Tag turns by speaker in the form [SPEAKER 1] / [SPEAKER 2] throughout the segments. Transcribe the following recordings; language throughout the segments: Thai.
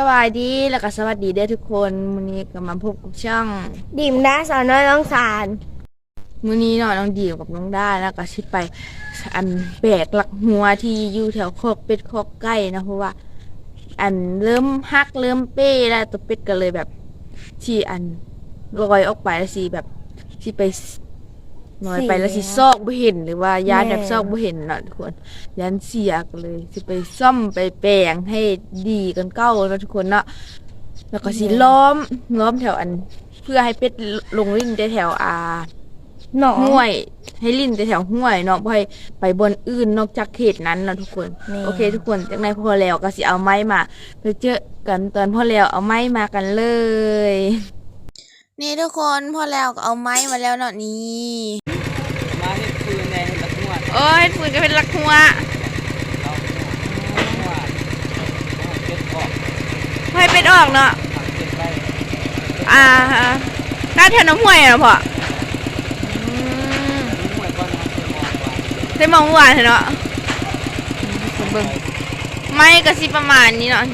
[SPEAKER 1] สวัสดีแล้วก็สวัสดีเด้อทุกคนมื้อนี้ก็มาพบกับช่อง
[SPEAKER 2] ดิมด้าสาวน้อยน้องสาร
[SPEAKER 1] มื้อนี้เนาะน้องดีกับน้องด้าแล้วก็สิไป อันแบกหลักหัวที่อยู่แถวคอกเป็ดคอกไก่นะเพราะว่า อันเริ่มฮักเริ่มเป้แล้วตัวเป็ดก็เลยแบบที่อันลอยออกไปแล้วสิแบบสิไป ลอยไปแล้วสิซอกบ่เห็นหรือว่ายานแบบซอกบ่เห็นเนาะทุกคนยันเสียก็เลยสิไปซ่อมไปแปลงให้ดีกันเก้าเนาะทุกคนเนาะแล้วก็สิล้อมล้อมแถวอัน เพื่อให้เป็ดลงลิ้นแต่แถวอา
[SPEAKER 2] หนอง
[SPEAKER 1] ห้วย ให้ลิ้นแต่แถวห้วยเนาะบ่ให้ไปบนอื่นนอกจากเขตนั้นเนาะทุกคน
[SPEAKER 2] นี่
[SPEAKER 1] โอเค ทุกคนจากนั้นพอแล้วก็สิเอาไม้มาไปเจอกันตอนพอแล้วเอาไม้มากันเลย นี่ทุกคนพอแล้วก็เอาไม้มาแล้วเนาะนี่
[SPEAKER 3] มาเฮ็ดคืนในตะกวด
[SPEAKER 1] โอ้ยฟืนก็เป็นลักหัว
[SPEAKER 3] เราว่าเก็บออก
[SPEAKER 1] ให้เป็ดออกเนาะ
[SPEAKER 3] ทางเก็บไว้
[SPEAKER 1] อ่าฮะด้านแถวน้ำห้วยอะเนาะพ่ออืม
[SPEAKER 3] รู้หวยก่อนนะคือมองว่า
[SPEAKER 1] ได้มองเมื่อวานเนาะเบิ่งไม่ก็สิประมาณนี้เนาะ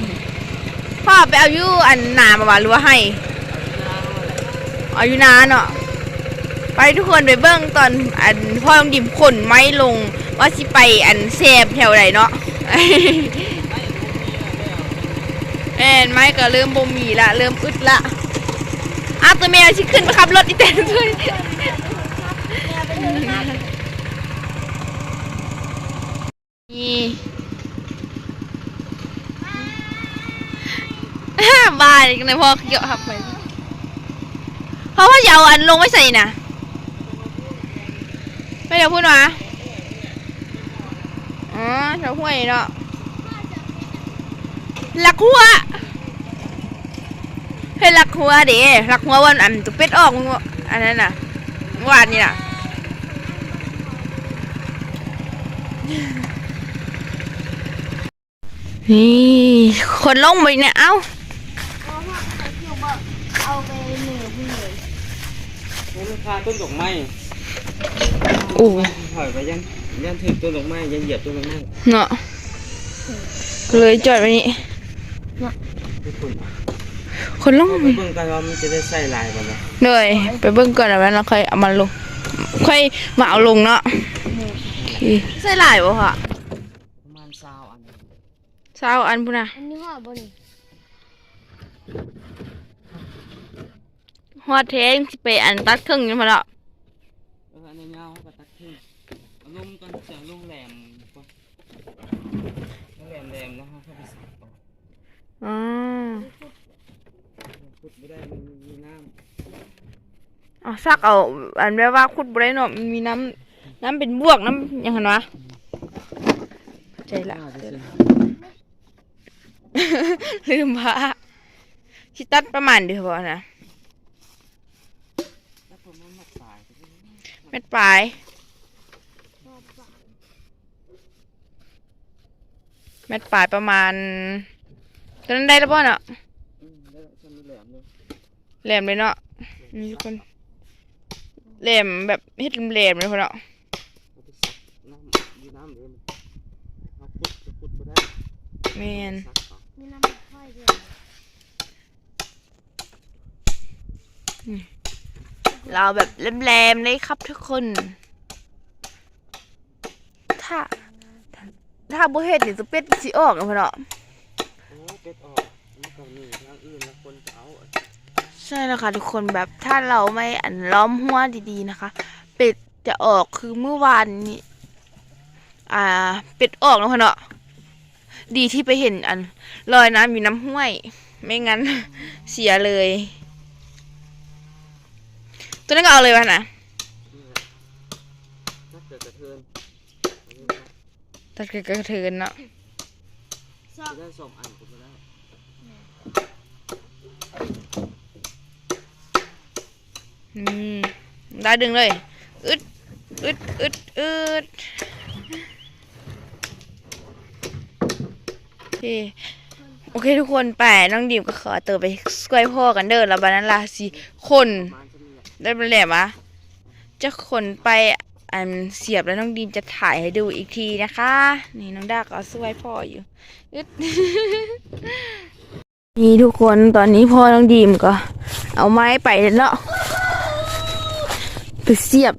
[SPEAKER 1] พ่อไปเอาอยู่อันหนามาว่าหรือว่าให้เอายู่นานเนาะไปทุกคนไปเบิ้งตอนอันพ่อต้องดิมขนไม้ลง ว่าสิไปอันแซบแถวไหนเนาะแอนไม้ก็เริ่มบ่มีละเริ่มอึดละอ้าวตัวแมวชิขึ้นไปขับรถอีแตนด้วยนี่บ้าอีกนะพ่อเกี่ยวขับไป เพราะว่าอย่าเอาอันลงไว้ใส่นะไม่เดี๋ยวพูดมาอ๋อแถวห้วยเนาะหลักหัวให้หลักหัวด้หลักหัววันอันตุเป็ดออกอันนั้นน่ะวานนี่น่ะนี่คนลงไปเนี่ยเอ้า
[SPEAKER 2] เอาไป นี่
[SPEAKER 3] มันคาต้นดอกไม้
[SPEAKER 1] โอ้
[SPEAKER 3] ถอยไปยังยันถึงต้นดอกไม้ยันเหยียบต้นดอกไม้
[SPEAKER 1] เนาะเลยจอดไว้นี่
[SPEAKER 3] คน
[SPEAKER 1] คนลง
[SPEAKER 3] เอาไปเบิ่งกันว่ามันจะได้ใส่ลายบ่ล่ะ
[SPEAKER 1] เลยไปเบิ่งก่อนแล้วเราค่อยเอามันลง ค่อยมาเอาลงเนาะใส่ลายวะค่ะ
[SPEAKER 3] ประมาณ20อัน
[SPEAKER 1] เช้าอันพุ่นน่ะ
[SPEAKER 2] อันนี้ห่อบนี่
[SPEAKER 1] ฮอดแท้งสิไปอันตัดครึ่งนี่มาแล้ว
[SPEAKER 3] เอออันนี้ยาวก็ตัดขึ้นเอาลงก่อนเสียลงแหลมก่อนลงแหลมแหลมแล้วเข้าไปสับต่อ
[SPEAKER 1] อ๋อ
[SPEAKER 3] ขุดไม่ได้มันมีน้ำ
[SPEAKER 1] เอาซักเอา อันแบบว่าขุดบ่ได้เนาะมันมีน้ำน้ำเป็นบวกน้ำหยังหันวะใจละ
[SPEAKER 3] อ่าจะสิ
[SPEAKER 1] ลืมว่าสิตัดประมาณเดียวพอนะ
[SPEAKER 3] แล้วผมมันมัดสายไปด้วย
[SPEAKER 1] เม็ดปลายเม็ดปลายประมาณตอนนั้นได้แล้วป่ะเนาะ
[SPEAKER 3] แหลม
[SPEAKER 1] เลยเนาะนี่ทุกคนแหลมแบบเฮ็ดแหลมเลยพ่อเน
[SPEAKER 3] เนาะ
[SPEAKER 1] แมน
[SPEAKER 3] อา
[SPEAKER 2] มีน้ำค่อยด้วย
[SPEAKER 1] เราแบบแหลมๆเลยครับทุกคน ถ้า ถ้าบ่เฮ็ดนี่จะเป็ดสิออกนพอเนาะ
[SPEAKER 3] โอ้เป็ดออกมันก็มีทางอื่นแล้วคนจะเอาอะ
[SPEAKER 1] ใช่แล้วค่ะทุกคนแบบถ้าเราไม่อันล้อมหัวดีๆนะคะ เป็ดจะออกคือเมื่อวานนี้อ่า เป็ดออกแล้วพ่อเนาะดีที่ไปเห็นอันลอยน้ำอยู่น้ำห้วย ไม่งั้นเสียเลย ตัวนั้นก็เอาเลยวะนะ
[SPEAKER 3] นี่แหละถ้าเกิดกระเทือนอันนี้นะ
[SPEAKER 1] ตัดกระเทินเนาะ
[SPEAKER 3] จะได้สองอันก็ได้
[SPEAKER 1] อืมได้ดึงเลย อึด อึด อึด อึดโอเคโอเคทุกคนไปน้องดิมก็ขอตัวไปสกวยพ่อกันเด้อแล้วบานั้นลาสิคน
[SPEAKER 3] ประมาณจะมีอะ
[SPEAKER 1] ได้เป็นแหลมะจะคนไปอันเสียบแล้วน้องดิมจะถ่ายให้ดูอีกทีนะคะ นี่น้องดาก็เอาสวยพ่ออยู่อึดนี่ทุกคนตอนนี้พ่อน้องดีมก็ เอาไม้ไปแล้วเนาะไปเสียบ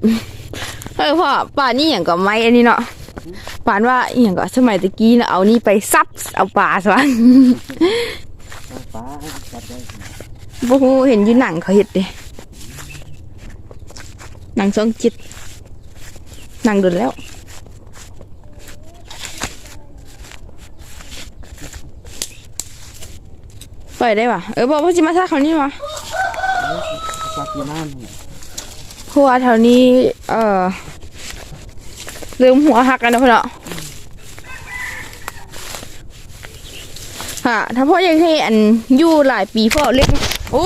[SPEAKER 1] เฮ้ยพ่อป่านนี่อย่างกับไม้อันนี้เนาะป่านว่าอหย่างก็สมัยตะกี้เนาะเอานี่ไปซับเอาปลาซะ
[SPEAKER 3] ฟ้าจับได้
[SPEAKER 1] บ่ฮู้เห็นอยู่หนังเขาเฮ็ดเด้ หนังช่องจิตหนังดนแล้วปล่อยได้ปะเออบอกว่าจิมาท่าเขานี่วะ
[SPEAKER 3] จับอยู่น้ำเนี่ย
[SPEAKER 1] เพราะว่าแถวนี้ เออลืมหัวหักกันนะพ่อเนาะค่ะถ้าพ่ออยากให้อันอยู่หลายปีพ่อเล็กโอ้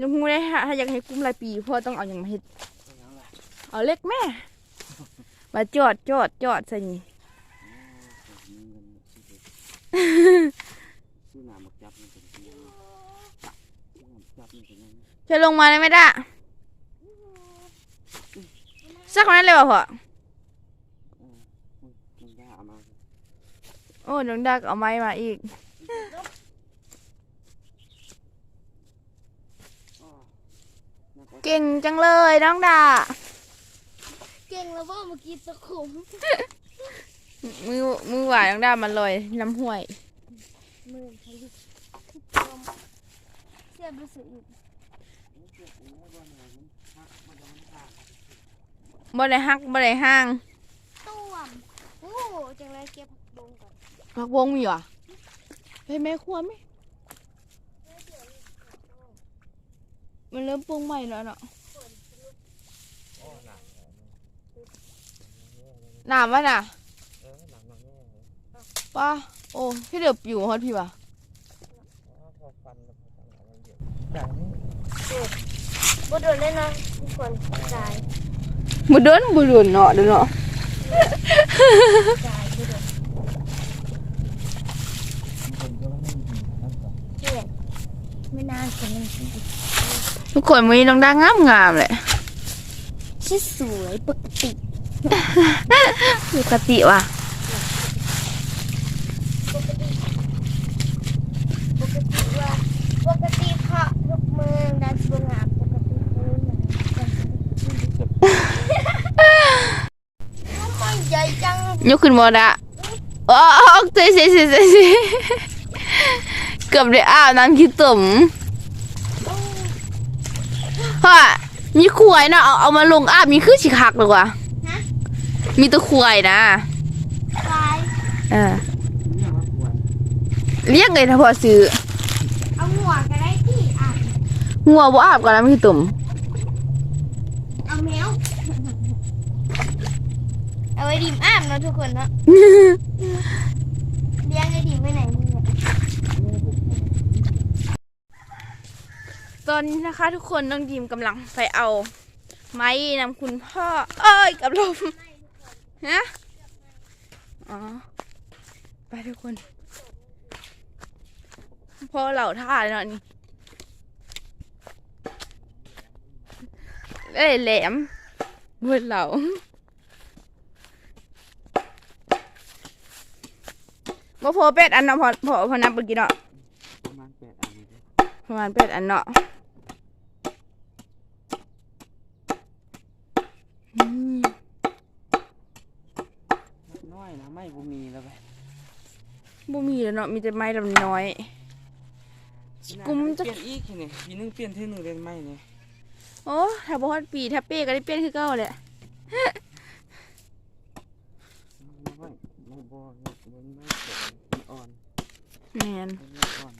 [SPEAKER 1] ลุง หูได้ค่ะถ้าอยากให้กุ้มหลายปีพ่อต้องเอาอย่างมาเฮ็ดเอาเล็กแม่มาจอดจอดจอดใส่นี่
[SPEAKER 3] จะ
[SPEAKER 1] ลงมาได้ไหมด่ะสักคนนั้นเลยว่ะพ่อ
[SPEAKER 3] น
[SPEAKER 1] โอ้น้องดากเอาไม้มาอีก
[SPEAKER 3] อ้อน่าจะ
[SPEAKER 1] เก่งจังเลยน้องดา
[SPEAKER 2] เก่งแล้วว่าเมื่อกี้ตะขุม
[SPEAKER 1] มือมือหวานน้องดามันลอยน้ำห้วย
[SPEAKER 2] มือเขาดิเสียบรู้สึกอีก
[SPEAKER 1] บ่ได้ฮักบ่ได้ห้าง
[SPEAKER 2] ต้วมโอ้จังไรเก็บผักบงก่อน
[SPEAKER 1] พักวงมีวะไปแม่ครัวไหม มันเริ่มปรุงใหม่แล้วเนาะหนามวะน่ะ
[SPEAKER 3] เออหนังมันแง่เลย
[SPEAKER 1] ป้าโอ้พี่เดือบอยู่ฮอดพี่วะ
[SPEAKER 3] อ๋อพอฟันแล้วพอฟันอะไรเยอะจากนี้
[SPEAKER 2] บ่โดนเลยนะทุกคนตาย
[SPEAKER 1] บุดนบุดนเนาะเด้อเนาะ
[SPEAKER 2] ตายบ่โดน
[SPEAKER 3] คนก็ไม่ดีนั่นก่อน
[SPEAKER 2] เจ็บไม่นานคนนึง
[SPEAKER 1] ทุกคนวันนี้น้องดางามงามๆเลย
[SPEAKER 2] ชื่อสวยปกติ
[SPEAKER 1] ปกติว่ะ
[SPEAKER 2] ปกติปกติว่าปกติเพราะทุกเมืองดันสงาปกติเลยนะทำไมใหญ่จัง
[SPEAKER 1] ยกขึ้นบอดะโอ้เจ๊เจ๊เจ๊เจ๊เจ๊เกือบได้อาบน้ำขี้ตุ่ม ฮะมีขวายเนาะเอาเอามาลงอาบมีคือชิคักเลยว่ะ
[SPEAKER 2] ฮะ
[SPEAKER 1] มีแตัวขวายนะ
[SPEAKER 2] ตาย
[SPEAKER 1] เออ
[SPEAKER 3] เนี่ยมันควร
[SPEAKER 1] เรียกไงถ้าพอซื้อ
[SPEAKER 2] เอาหัวก็ได้ที่อะ
[SPEAKER 1] งัวบ่อาบก่อนน้ำขี้ตุ่ม
[SPEAKER 2] เอาแมว เอาไว้ดิมอาบเนาะทุกคนเนาะเลี้ยงไอ้ดิมไว้ไหนมึงเนี่ย
[SPEAKER 1] ตอนนี้นะคะ ทุกคนน้องดีมกำลังไปเอา ไม้นำคุณพ่อ เอ้ยกับลมฮะอ๋อไปทุกคนพ่อเหล่าท่าเลยนาะนี่เอ้ยแหลมเบิดเหล่าบ่พอเป็ดอันเนาะพอพอพอนับเมื่อกี้เนาะ
[SPEAKER 3] ประมาณแปดอันเนาะ
[SPEAKER 1] อืม
[SPEAKER 3] น้อยนะไม่บ่มีแล้วไป
[SPEAKER 1] บ่มีแล้วเนาะมีแต่ไม้ดำน้อย กุมจะ
[SPEAKER 3] เปลี่ยนอีกทีนี่ปีนึงเปลี่ยนเท่านึงเรียนไม่เนี่ย
[SPEAKER 1] โอ้ถ้าบ่ฮอดปีถ้าเป้ก็ได้เปลี่ยนคือเก่าแหละ
[SPEAKER 3] ไม่ไม่ไม่บ่ไม่ไม่ไม่เกิดมันอ่อน
[SPEAKER 1] แม่น
[SPEAKER 3] มันอ่อน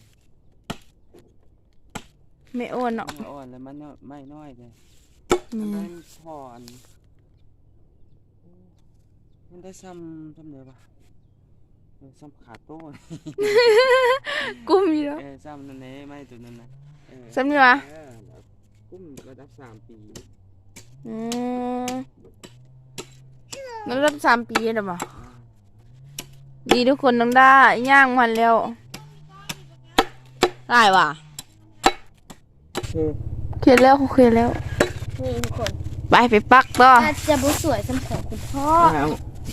[SPEAKER 1] ไม่โอนเนาะ
[SPEAKER 3] มันอ่อนแล้วมันน้อยไม่น้อยเลย
[SPEAKER 1] แม่
[SPEAKER 3] มันได้
[SPEAKER 1] น
[SPEAKER 3] พออันมันได้ซ้ำซ้ำเดียวปะเออ ซ้ำขาโต้น
[SPEAKER 1] กุ้มอยู่แล้ว
[SPEAKER 3] เออซ้ำนั่นเองไม่ตัวนั้นนะเออ
[SPEAKER 1] ซ้ำนี่วะ
[SPEAKER 3] เออแบบกุ้มระดับสามปี
[SPEAKER 1] อืมมันรับสามปีแล้วบ่ดีทุกคนต้องได้ย่างมันแล้วได้ว่ะ
[SPEAKER 3] คือ
[SPEAKER 1] เคลียร์แล้วเคลียร์แล้ว
[SPEAKER 2] นี่ทุกคน
[SPEAKER 1] ไปไปปักต่อ
[SPEAKER 2] อาจจะบ่สวยสำของคุณพ่อ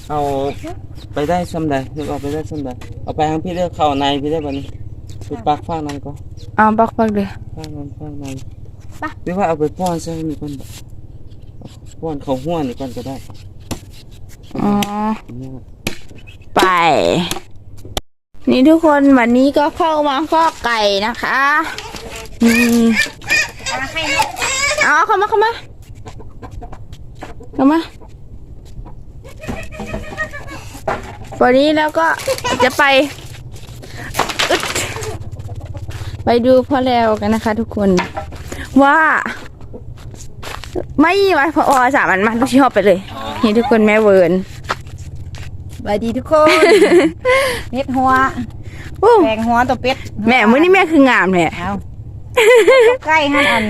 [SPEAKER 3] เอาเอาไปได้ซ้ำใดนึกเอาไปได้ซ้ำใดเอาไปทางพี่เลือกเข้าในพี่ได้บ่นี้ไปปักฟางนั้นก็
[SPEAKER 1] เอาปักปักเด้อ
[SPEAKER 3] ฟางนั้นฟางในหรือว่าเอาไปป้อนซะนี่ก่อนบ่เอาป้อนเขาห้วนนี่ก่อนก็ได้
[SPEAKER 1] อ๋อ
[SPEAKER 3] เนี่ย
[SPEAKER 1] ไป นี่ทุกคนวันนี้ก็เข้ามาข้อกไก่นะคะนี่เอาเข้ามาเข้ามาเข้ามา วันนี้แล้วก็จะไปอึดไปดูพ่อแล้วกันนะคะ ทุกคน ว่า ไม่ไหวพอสามันมาทุกที่หอบไปเลยนี่ทุกคนแม่เวิร์น
[SPEAKER 4] สวัสดีทุกคนเฮ็ดหัว
[SPEAKER 1] อู้
[SPEAKER 4] แปลงหัวตัวเป็ด
[SPEAKER 1] แม่มื้อนี้แม่คืองามแท้
[SPEAKER 4] เอาใกล้หันอัน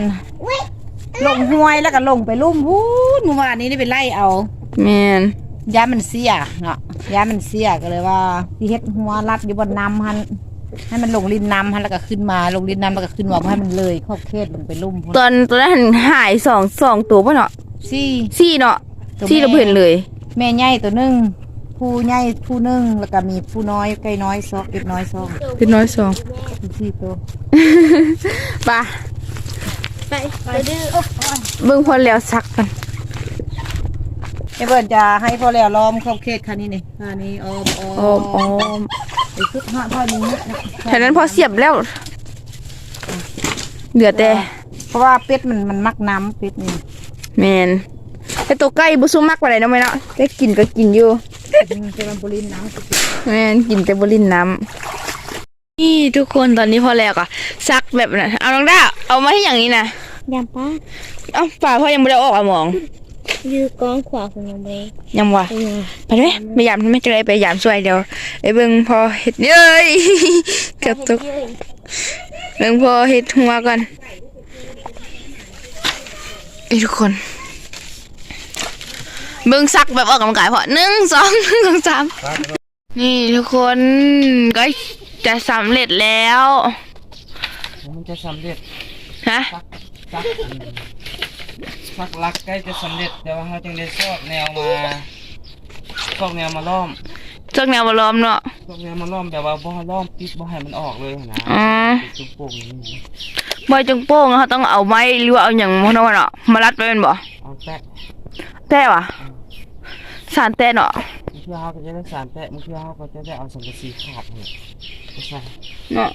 [SPEAKER 4] ลงห้วยแล้วก็ลงไปลุ่มพูดเมื่อวานนี้ได้ไปไล่เอา
[SPEAKER 1] แม่น
[SPEAKER 4] ยามันเสียเนาะยามันเสียก็เลยว่าที่เฮ็ดหัวรัดอยู่บนน้ำหันให้มันลงลินน้ำหันแล้วก็ขึ้นมาลงลินน้ำแล้วก็ขึ้นมาบ่ให้มันเลยขอบเขตลงไปลุ่มพุ่น
[SPEAKER 1] ตอนตอนนั้นหายสองสองตัวป่ะเนาะ
[SPEAKER 4] ซี่
[SPEAKER 1] สี่เนาะ
[SPEAKER 4] ตัว
[SPEAKER 1] สี่เรา
[SPEAKER 4] แม่
[SPEAKER 1] เห็นเลย
[SPEAKER 4] แม่ใหญ่ตัวหนึงผู้ใหญ่ผู้หนึงแล้วก็มีผู้น้อยไก่น้อยซอกเป็ดน้อยซอก
[SPEAKER 1] เป็นน้อยสอง
[SPEAKER 4] สี่ตัว
[SPEAKER 1] ปะ
[SPEAKER 2] ไปไปดื้อ
[SPEAKER 1] เบิ่งพอแล้วซักกัน
[SPEAKER 4] ไอ้เบิร์นจะให้พ่อแล้วล้อมครอบเขตคันนี้นี่คันนี้ออมอ
[SPEAKER 1] โอ้
[SPEAKER 4] อม
[SPEAKER 1] อ้
[SPEAKER 4] ไอ้ชุดห้าพ่อนี้นะ
[SPEAKER 1] แถวนั้นพอเสียบแล้วเหลือแต่
[SPEAKER 4] เพราะว่าเป็ดมันมันมักน้ำเป็ดนี่
[SPEAKER 1] แมนแต่ตัวใกล้บุซุมักไปไหนนาะแม่เนาะได้กินก็กินอยู่
[SPEAKER 4] มันจมันบรินน้ำ
[SPEAKER 1] แมนกินแต่บรินน้ำนี่ทุกคนตอนนี้พอแล้วก็ซักแบบนั้นเอาน้องด้าเอามาให้อย่างนี้นะ
[SPEAKER 2] ยำป้า
[SPEAKER 1] เอ้าป่าพ่อยังไม่ได้ออกอะมอง
[SPEAKER 2] ยือกองขวาของน้องเมย์
[SPEAKER 1] ยังวะ
[SPEAKER 2] เออ
[SPEAKER 1] ไปไหมไปยามไม่จะได้ไปยามช่วยเดียวไอ้เบิ่งพอเห็ดเย้ยเกือบตกเบิ่งพอเห็ดหัวก่อนไอ้ทุกคน เบิ่งซักแบบออกกำลังกายพอหนึ่งสองหนึ่งสองสามนี่ทุกคนก็จะสำเร็จแล้ว
[SPEAKER 3] มันจะสำเร็จ
[SPEAKER 1] ฮะ
[SPEAKER 3] ซักซักซักลักใกล้จะสำเร็จแต่ว่าเขาจึงได้ซอกแนวมาซอกแนวมาล้อม
[SPEAKER 1] เจ้าแนวมาล้อมเนาะ
[SPEAKER 3] ซอกแนวมาล้อมแบบว่าบ่ให้ล้อมปิดบ่ให้มันออกเลยนะ
[SPEAKER 1] อ๋อ
[SPEAKER 3] จุกโป่งอย่างนี้
[SPEAKER 1] บอยจงโป้งเขาต้องเอาไม้หรือว่าเอาอย่างมันเนาะมารัดไว้เป็นบ่
[SPEAKER 3] เอาแตะ
[SPEAKER 1] แต้วะสารแต้เนาะ
[SPEAKER 3] มึงเชื่อเขาก็จะได้สารแตะมึงเชื่อเขาก็จะได้เอาสังกะสีขาดเนี่ยไม่ใช่
[SPEAKER 1] เนาะ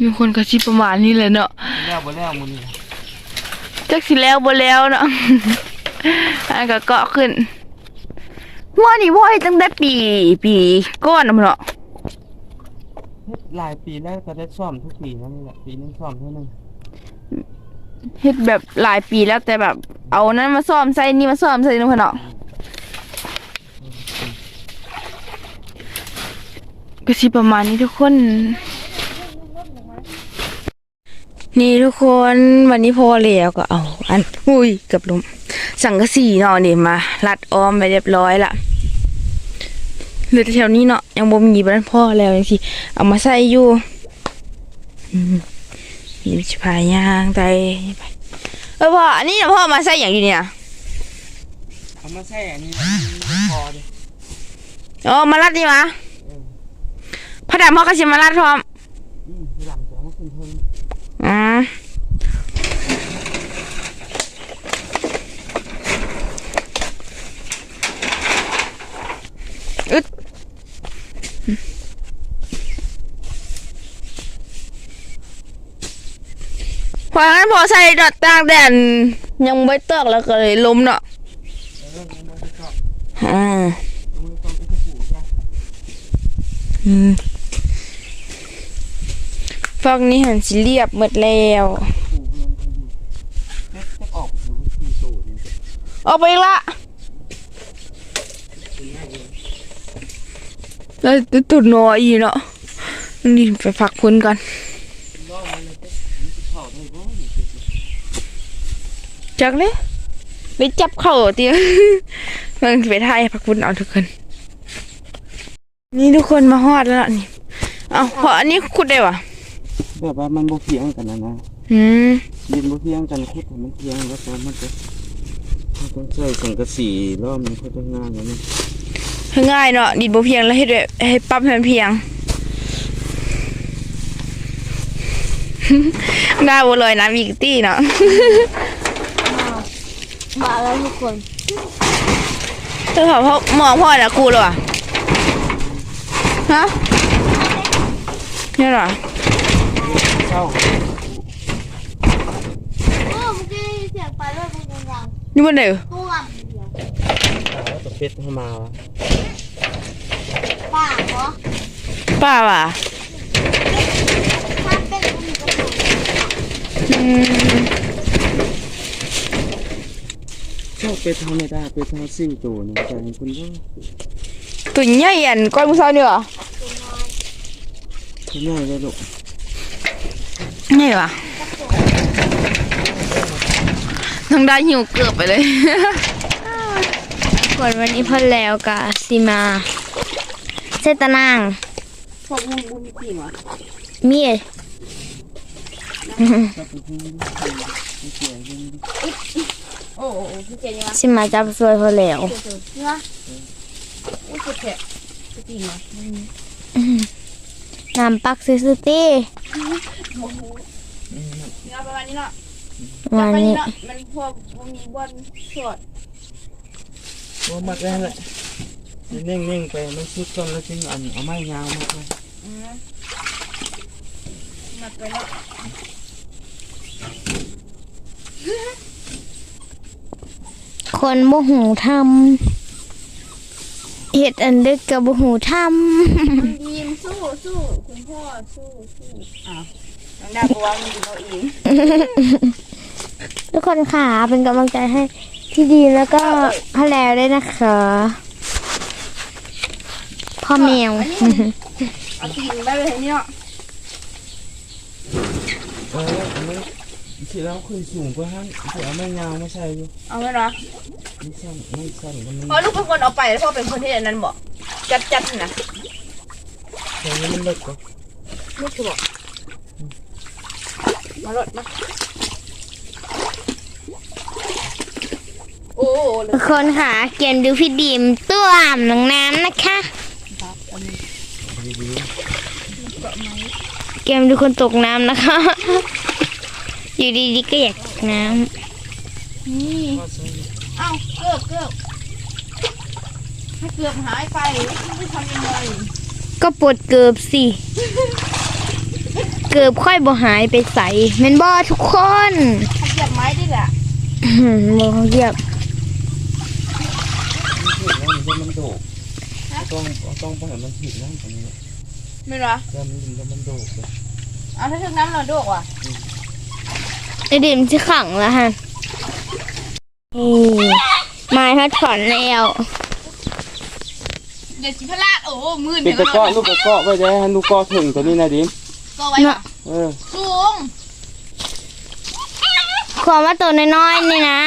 [SPEAKER 1] มีคนกระชิบประมาณนี้เลยเนาะ
[SPEAKER 3] แล้วบ่แล้วมึงนี่
[SPEAKER 1] จักสิแล้วบ่แล้วเนาะอันก็เกาะขึ้นว่านี่พ่อเฮ็ดตั้งแต่ปี ปีก้อนน่ะมันเนาะ
[SPEAKER 3] เฮ็ดหลายปีแล้วก็ได้ซ่อมทุกปีนั่นนี่แหละปีนึงซ่อมเท่านึง
[SPEAKER 1] เฮ็ดแบบหลายปีแล้วแต่แบบ เอานั้นมาซ่อมใส่นี่มาซ่อมใส่นู่นเนาะก็สิประมาณนี้ทุกคน นี่ทุกคนวันนี้พอแล้วก็เอาอันอุ้ยเกือบล้มสังกะสีเนาะนี่มารัดออมไปเรียบร้อยละเหลือแต่แถวนี้เนาะยังบ่มีบ้านพ่อแล้วจังซี่เอามาใส่อยู่อืมนี่สิพายางไปไปเออพ่ออันนี้น่ะพ่อเอามาใส่อย่างอยู่เนี่ย
[SPEAKER 3] เอามาใส่อันนี้แหละพอดิ
[SPEAKER 1] อ๋อมารัดนี่มาพระดำพ่อก็สิมารัดพร้อม
[SPEAKER 3] อึ
[SPEAKER 1] ดพองั้นพอใส่ดอดตากแดดยังไม่เตอกแล้วก็เลยล้มเนาะ
[SPEAKER 3] แล้วเรื่องนี้มันจะชอบ
[SPEAKER 1] อ่า
[SPEAKER 3] มันต้องไปที่ผูกใช่
[SPEAKER 1] อืม ฟอกนี้หันสิเรียบหมดแล้ว
[SPEAKER 3] ผูกมันก็อยู่เล็กจะออกหรือว่าสี่โตนี่
[SPEAKER 1] ออกไปอีกละแล้วตุดนออีเนาะนี่ไปฝักพุนก่อน
[SPEAKER 3] ล่อมันเลยจะมันจะเข้าได้บ่นี่สิ
[SPEAKER 1] จักเลยไปจับเข่าเตียมันไปถ่ายฝักพุนเอาทุกคน นี่ทุกคนมาฮอดแล้วนี่ เอาเพราะอันนี้ขุดได้วะ
[SPEAKER 3] แบบว่ามันบ่เพียงกันนะนะ
[SPEAKER 1] อืม
[SPEAKER 3] ดินบ่เพียงกันคุดให้มันเพียงแล้วก็มันจะต้องใช้สังกะสีรอบนี้เขาจะง่ายแล้วนะ
[SPEAKER 1] ง่ายเนาะดินบ่เพียงแล้วเฮ็ดแบบให้ปรับให้มันเพียงได้บ่ลอยน้ำอีกตี้เนาะ
[SPEAKER 2] มาแล้วทุกคน
[SPEAKER 1] เธอเขาเขามองพ่อนะครูเหรอฮะเนี่ยเหรอ
[SPEAKER 3] เศร้า
[SPEAKER 2] โอ้เมื่อกี้เสียงปลาเริ่มเป็นยัง
[SPEAKER 1] นี่มันเด้อ
[SPEAKER 2] ท่วมเดียว
[SPEAKER 3] แล้วจะเป็ดเข้ามาวะ
[SPEAKER 2] ป่าเหรอ
[SPEAKER 1] ป้าว่ะ
[SPEAKER 2] ถ้าเป็นมันก็ถูก
[SPEAKER 1] อืม
[SPEAKER 3] ชอบเป็ดทำไม่ได้เป็ดทำสิ่งตัวหนึงแต่ให้คุณว่า
[SPEAKER 1] ตัวใหญ่อันก้อนมือเช้านี่เหรอ
[SPEAKER 3] คุณง่ายเลยลูก
[SPEAKER 1] ใหญ่ว่ะน้องได้หิวเกือบไปเลย
[SPEAKER 2] ก่อนวันนี้พ่อแล้วกับซีมาเซตานาง
[SPEAKER 1] พวกมึงบุญจริงวะ
[SPEAKER 2] มี
[SPEAKER 1] โอ้โหพี่เจยังวะ
[SPEAKER 2] ซีมาจับสวยพ่อแล้ว
[SPEAKER 1] นี่วะโอ้ยเจ็บแผลจริงวะ
[SPEAKER 2] น้ำปักซิสตี้
[SPEAKER 1] นี่เอาประมาณนี้เนาะ
[SPEAKER 2] วัน
[SPEAKER 1] ประมาณ
[SPEAKER 2] นี้
[SPEAKER 1] นี้เนาะมันพวกมันมีบอลสด
[SPEAKER 3] ว่ามัดแล้วแหละเน่งเน่งๆไปมันชุดก่อนแล้วจึงอันเอาไม้ยาวมาไป
[SPEAKER 1] อืมมัดไปเนาะ
[SPEAKER 2] คนโมหูทำเห็ดอันดึกกับโมหูท
[SPEAKER 1] ดีมสู้สู้คุณ พ่อสู้สู้อ้าวน้องดาบอกว่ามันดีเขาเอง
[SPEAKER 2] ทุกคนค่ะเป็นกำลังใจให้พี่ดีแล้วก็พ่อแล้วด้วยนะคะ พ่อแมว
[SPEAKER 1] เอาตีนได้เลยทีนี้เนาะ
[SPEAKER 3] เออมันที่แล้วเคยสูงกว่าฮั่นที่เอาไม้ยาวไมาใส่อยู่
[SPEAKER 1] เอาไหมเนาะ
[SPEAKER 3] ไม่สั้นไม่สั้นมัน
[SPEAKER 1] เพราะลูกเป็นคนเอาไปแล้วพ่อเป็นคนที่อันนั้นบอกจัดจัดนะ
[SPEAKER 3] แต่ว่ามันเล็กกว่า
[SPEAKER 1] ลูกคือบอกมาลดมาโอ้โหเลย
[SPEAKER 2] ทุกคนค่ะเกมดูพี่ดีมตัวอ่ำน้องน้ำนะคะ
[SPEAKER 3] ดี
[SPEAKER 2] เกมดูคนตกน้ำนะคะ อยู่ดีๆก็อยากตกน้
[SPEAKER 1] นี่
[SPEAKER 3] ๆว่าใส่
[SPEAKER 1] เอ้าเกือบเกือบถ้าเกือบหายไปไม่ทำยังไงำ
[SPEAKER 2] ก็ปวดเกือบสิ เกือบค่อยบ่หายไปใส่เมนบอทุกคน
[SPEAKER 1] ถ้าเหยียบไม้ดิแหละ
[SPEAKER 2] อื้อหือบ่เหยียบ
[SPEAKER 3] มันถึงแล้วมันจะมันโดดต้องต้องปล่อยมันถึงนั่นตรงนี้
[SPEAKER 1] ไม่หรอ
[SPEAKER 3] แล้วมันถึงแล้วมันโดดเลย
[SPEAKER 1] เอาถ้าถึงน้ำเราโดกว่ะ
[SPEAKER 2] ไอเดมจะขังแล้วฮะนี่ไม้เขาถอนแล้ว
[SPEAKER 1] เดี๋ยวจิพลาดโอ้มือ
[SPEAKER 3] เป็น
[SPEAKER 1] เดี๋ยว
[SPEAKER 3] ตะเกาะลูกตะเกาะไว้ได้ให้ลูกเกาะถึงตัวนี้นะดิม
[SPEAKER 1] ก็ไว้ว่ะ
[SPEAKER 3] เออ
[SPEAKER 1] สูง
[SPEAKER 2] ความว่าตัวน้อยๆนี่นะ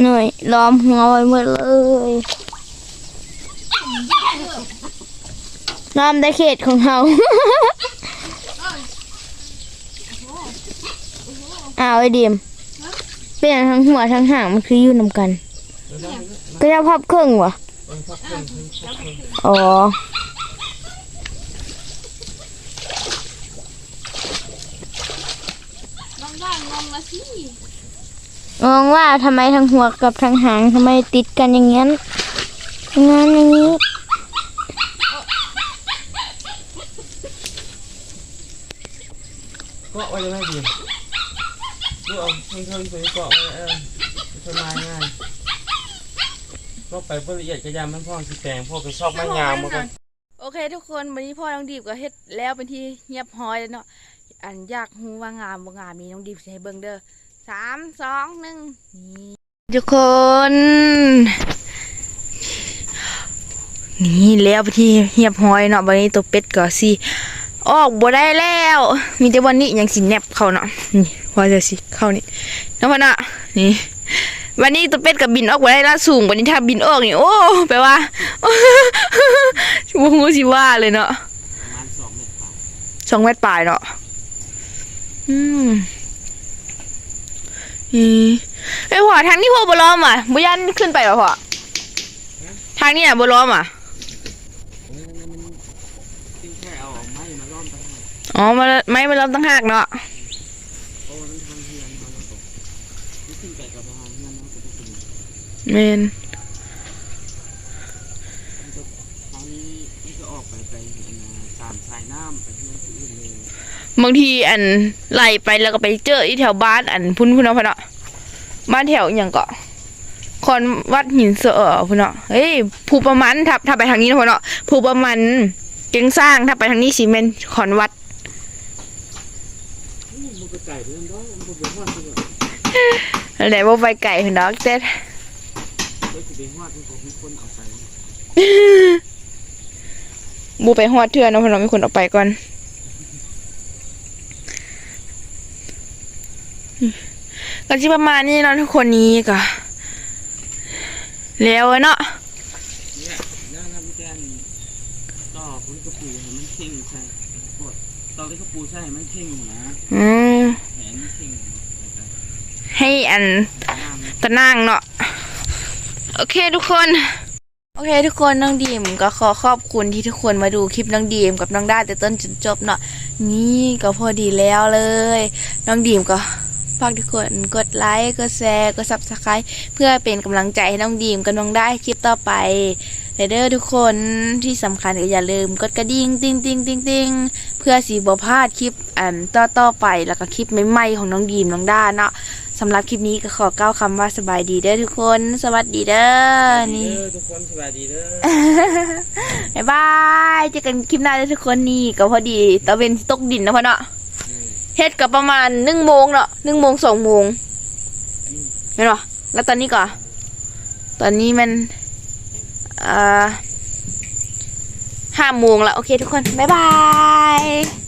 [SPEAKER 2] เหนื่อยล้อมหัวไว้หมดเลยล้อมได้เขตของเขาอ้าวไอ้ดิม เป็นอย่างทั้งหัวทั้งหางมันคืออยู่นำกัน ก็จะพับครึ่งวะ
[SPEAKER 3] เออพักเพิ่งพักเพิ่ง
[SPEAKER 2] อ๋อ
[SPEAKER 1] น้องด้านงงละสิ
[SPEAKER 2] งงว่าทำไมทั้งหัวกับทั้งหางทำไมติดกันอย่างนั้นอย่างนั้นอย่างนี้
[SPEAKER 3] เกาะไว้ได้ไหมดิ มลูกเอาเพิ่งเพิ่งไปเกาะไว้เออสบายง่ายก็ไปเพื่อละเอียดกระยำมันพ่อสีแตงพ่อก็ชอบไม้งามมากัน
[SPEAKER 1] โอเค ทุกคนวันนี้พ่อน้องดีบก็เฮ็ดแล้วเป็นที่เงียบห้อยแล้วเนาะอันอยากฮู้ว่างามบ่งามนี้น้องดีบสิให้เบิ่งเด้อสามสองหนึ่งนี่ทุกคน นี่แล้วไปที่เหียบห้อยเนาะวันนี้ตัวเป็ดก็สิ ออกบ่ได้แล้ว มีแต่วันนี้ยังสิแนบเขาเนาะนี่ว่าจะสิเข้านี่แล้วพ่อเนาะนี่วันนี้ตัวเป็ดกับบินออกบ่ได้ล้วสูงวันนี้ถ้าบินออกนี่โอ้แปลว่าบ่ฮู้สิว่าเลยเนาะ
[SPEAKER 3] สองเมตรกว่า
[SPEAKER 1] สองเมตรปลายเนาะอืมอีไอยพ่อทางนี้พ่อบล้อมอะบุยันขึ้นไปหรอพ่อทางนี้อะบล้อมอะ
[SPEAKER 3] โอ้ยมันจริงแค่เอาออกไม้มาล้อมไปให้
[SPEAKER 1] อ๋อมาไม่มาล้อมตั้งหากเนาะ
[SPEAKER 3] โอ้มันทางเฮือนเขาแล้วก็นี่ขึ้นไปกับางเฮือนเขาก็ได้กิน
[SPEAKER 1] เน
[SPEAKER 3] มันก็ทางนี้มันก็ออกไปไปอันน่ะตามสายน้ำไปเฮือนที่อื่นเลย
[SPEAKER 1] บางทีอันไล่ไปแล้วก็ไปเจออีแถวบ้านอันพุ่นพุ่นเอาพะเนาะบ้านแถวอย่างเกาะคอนวัดหินเสอพุ่นเนาะเฮ้ยภูประมันถ้าถ้าไปทางนี้นะพุ่นเนาะภูประมันเก่งสร้างถ้าไปทางนี้สิเมนคอนวัด
[SPEAKER 3] ก็ไก่เรื่องด้อยมันก็เป็นฮอดที่แบบ
[SPEAKER 1] อะไรบ่ไปไก่ดอกแต่
[SPEAKER 3] เฮ้ยสิเป็นฮอดที่ผมมีคนเอาไป
[SPEAKER 1] บูไปฮอดเทื่อเนาะพุ่นเนามีคนเอาไปก่อน ก็สิประมาณนี้เนาะทุกคนนี้ก็แล้วเนาะ
[SPEAKER 3] เนี่ยแล้วน้ำแกนต่อพุ่นกระปูให้มันเข่งใช่ปวดตอที่กระปูใช่ให้มันเข่งนะ
[SPEAKER 1] อืมให้อันตะนางเนาะโอเคทุกคน โอเค ทุกคนน้องดีมก็ขอขอบคุณที่ทุกคนมาดูคลิปน้องดีมกับน้องด้าแต่ต้นจนจบเนาะนี่ก็พอดีแล้วเลย น้องดีมก็ฝากทุกคนกดไลค์กดแชร์กดซับสไครต์เพื่อเป็นกำลังใจให้น้องดีมกับน้องได้คลิปต่อไปเด้อทุกคนที่สำคัญก็อย่าลืมกดกระดิ่งติ้งติ้งติ้งติ้งเพื่อสีบ่พลาดคลิปอันต่อต่อๆไปแล้วก็คลิปใหม่ๆของน้องดีมน้องด้าเนาะสำหรับคลิปนี้ก็ขอกล่าวคำว่าสบายดีเด้อทุกคน สวัสดีเด้อนี่
[SPEAKER 3] เด้อทุกคนสวัสดีเด้อ
[SPEAKER 1] บ๊ายบายเจอกันคลิปหน้าเด้อทุกคนนี่ก็พอดีตะเวนสิตกดินนะพ่อเนาะเฮ็ดกับประมาณหนึ่งโมงเนาะหนึ่งโมงสองโมงเห็นปะแล้วตอนนี้ก็ตอนนี้มันอ่า ห้าโมงแล้ว โอเคทุกคน บ๊ายบาย